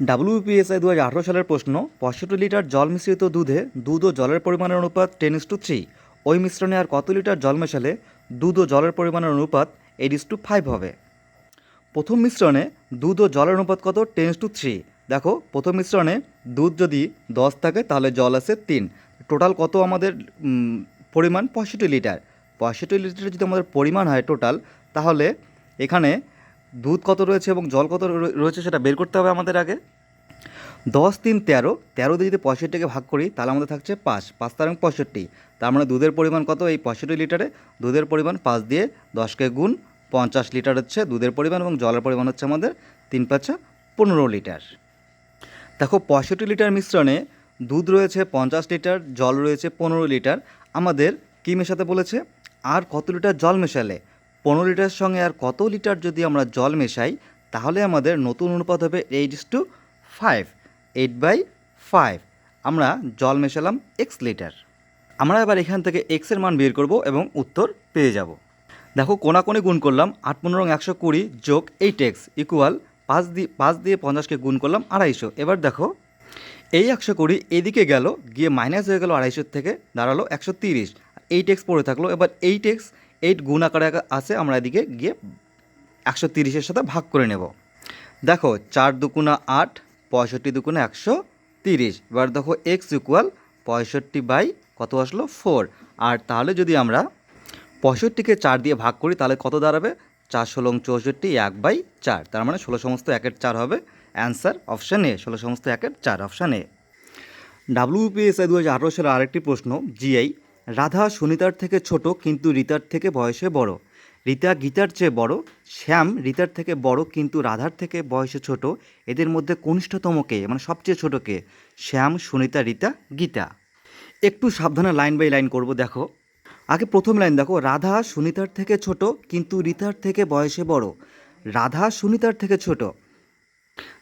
WPSI দু হাজার আঠারো সালের প্রশ্ন, পঁয়ষট্টি লিটার জল মিশ্রিত দুধে দুধ ও জলের পরিমাণের অনুপাত টেন ইস টু থ্রি ওই মিশ্রণে আর কত লিটার জল মেশালে দুধ ও জলের পরিমাণের অনুপাত এইট ইস টু ফাইভ হবে? প্রথম মিশ্রণে দুধ ও জলের অনুপাত কত টেন ইস টু থ্রি দেখো, প্রথম মিশ্রণে দুধ যদি দশ থাকে, তাহলে জল আছে তিন। টোটাল কত আমাদের পরিমাণ? পঁয়ষট্টি লিটার। পঁয়ষট্টি লিটার যদি আমাদের পরিমাণ হয় টোটাল, তাহলে এখানে দুধ কত রয়েছে এবং জল কত রয়েছে সেটা বের করতে হবে আমাদের আগে। দশ তিন তেরো তেরো দিয়ে যদি পঁয়ষট্টিকে ভাগ করি, তাহলে আমাদের থাকছে পাঁচ। পাঁচ তার পঁয়ষট্টি। তার মানে দুধের পরিমাণ কত? এই পঁয়ষট্টি লিটারে দুধের পরিমাণ পাঁচ দিয়ে দশকে গুণ পঞ্চাশ লিটার হচ্ছে দুধের পরিমাণ এবং জলের পরিমাণ হচ্ছে আমাদের তিন পাঁচা পনেরো লিটার। দেখো, পঁয়ষট্টি লিটার মিশ্রণে দুধ রয়েছে পঞ্চাশ লিটার, জল রয়েছে পনেরো লিটার। আমাদের কী মেশাতে বলেছে? আর কত লিটার জল মেশালে? পনেরো লিটার সঙ্গে আর কত লিটার যদি আমরা জল মেশাই, তাহলে আমাদের নতুন অনুপাত হবে eight to five eight by five আমরা জল মেশালাম এক্স লিটার। আমরা এবার এখান থেকে এক্সের মান বের করব এবং উত্তর পেয়ে যাব। দেখো, কোনাকোনি গুণ করলাম আট পনেরো একশো কুড়ি যোগ এইট এক্স ইকুয়াল পাঁচ দিয়ে পাঁচ দিয়ে পঞ্চাশকে গুণ করলাম আড়াইশো। এবার দেখো, এই একশো কুড়ি এদিকে গেল, গিয়ে মাইনাস হয়ে গেল আড়াইশোর থেকে, দাঁড়াল একশো তিরিশ। এইট এক্স পড়ে থাকল, এবার এইট এক্স এইট গুণ আকারে আছে, আমরা এদিকে গিয়ে একশো তিরিশের সাথে ভাগ করে নেব। দেখো, চার দুকুনা আট, পঁয়ষট্টি দুকুনা একশো তিরিশ। এবার দেখো এক্স ইকুয়াল পঁয়ষট্টি বাই কত আসলো? ফোর আর তাহলে যদি আমরা পঁয়ষট্টিকে চার দিয়ে ভাগ করি, তাহলে কত দাঁড়াবে? চার ষোলো চৌষট্টি এক বাই চার। তার মানে ষোলো সমস্ত একের চার হবে। অ্যান্সার অপশান এ ষোলো সমস্ত একের চার অপশান এ ডাব্লিউপিএসআই দু হাজার আঠারো সালের আরেকটি প্রশ্ন জিআই রাধা সুনিতার থেকে ছোট কিন্তু রিতার থেকে বয়সে বড়। রিতা গীতার চেয়ে বড়, শ্যাম রিতার থেকে বড় কিন্তু রাধার থেকে বয়সে ছোট। এদের মধ্যে কনিষ্ঠতম কে? মানে সবচেয়ে ছোট কে? শ্যাম, সুনিতা, রিতা, গীতা। একটু সাবধানে লাইন বাই লাইন করব, দেখো। আগে প্রথম লাইন দেখো। রাধা সুনিতার থেকে ছোট কিন্তু রিতার থেকে বয়সে বড়। রাধা সুনিতার থেকে ছোট।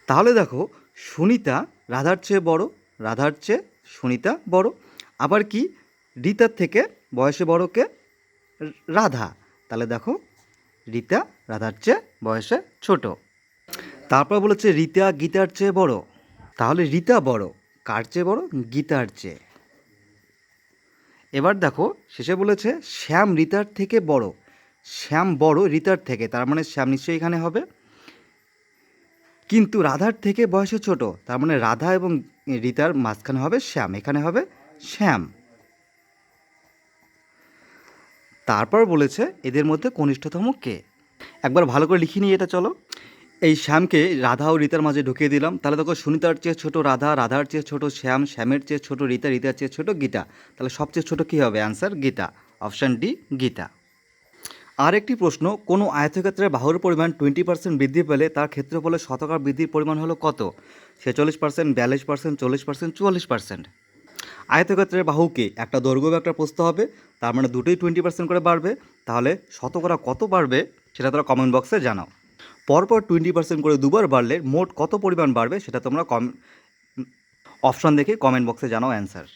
তাহলে দেখো, সুনিতা রাধার চেয়ে বড়, রাধার চেয়ে সুনিতা বড়। আবার কি? রিতার থেকে বয়সে বড় কে রাধা। তাহলে দেখো, রিতা রাধার চেয়ে বয়সে ছোট। তারপর বলেছে, রিতা গীতার চেয়ে বড়। তাহলে রিতা বড়, কার চেয়ে বড়? গীতার চেয়ে। এবার দেখো, শেষে বলেছে, শ্যাম রিতার থেকে বড়। শ্যাম বড় রিতার থেকে, তার মানে শ্যাম নিশ্চয়ই এখানে হবে। কিন্তু রাধার থেকে বয়সে ছোট, তার মানে রাধা এবং রিতার মাঝখানে হবে শ্যাম, এখানে হবে শ্যাম। তারপর বলেছে এদের মধ্যে কনিষ্ঠতম কে? একবার ভালো করে লিখে নিয়ে এটা চলো। এই শ্যামকে রাধা ও রিতার মাঝে ঢুকিয়ে দিলাম। তাহলে দেখো সুনিতার চেয়ে ছোট রাধা, রাধার চেয়ে ছোট শ্যাম, শ্যামের চেয়ে ছোট রিতা, রিতার চেয়ে ছোট গীতা। তাহলে সবচেয়ে ছোট কী হবে? Answer Gita. Option D Gita. আর একটি প্রশ্ন, কোনো আয়তক্ষেত্রের বাহুর পরিমাণ টোয়েন্টি পার্সেন্ট বৃদ্ধি পেলে তার ক্ষেত্রফলে শতকরা বৃদ্ধির পরিমাণ হলো কত? ছেচল্লিশ পার্সেন্ট বিয়াল্লিশ পার্সেন্ট চল্লিশ পার্সেন্ট চুয়াল্লিশ পার্সেন্ট আয়তক্ষেত্রের বাহুকে একটা দৈর্ঘ্য একটা প্রস্থ হবে, তার মানে দুটোই টোয়েন্টি পার্সেন্ট করে বাড়বে, তাহলে শতকরা কত বাড়বে সেটা তোমরা কমেন্ট বক্সে জানাও। পরপর টোয়েন্টি পার্সেন্ট করে দুবার বাড়লে মোট কত পরিমাণ বাড়বে সেটা তোমরা কম অপশান দেখে কমেন্ট বক্সে জানাও অ্যান্সার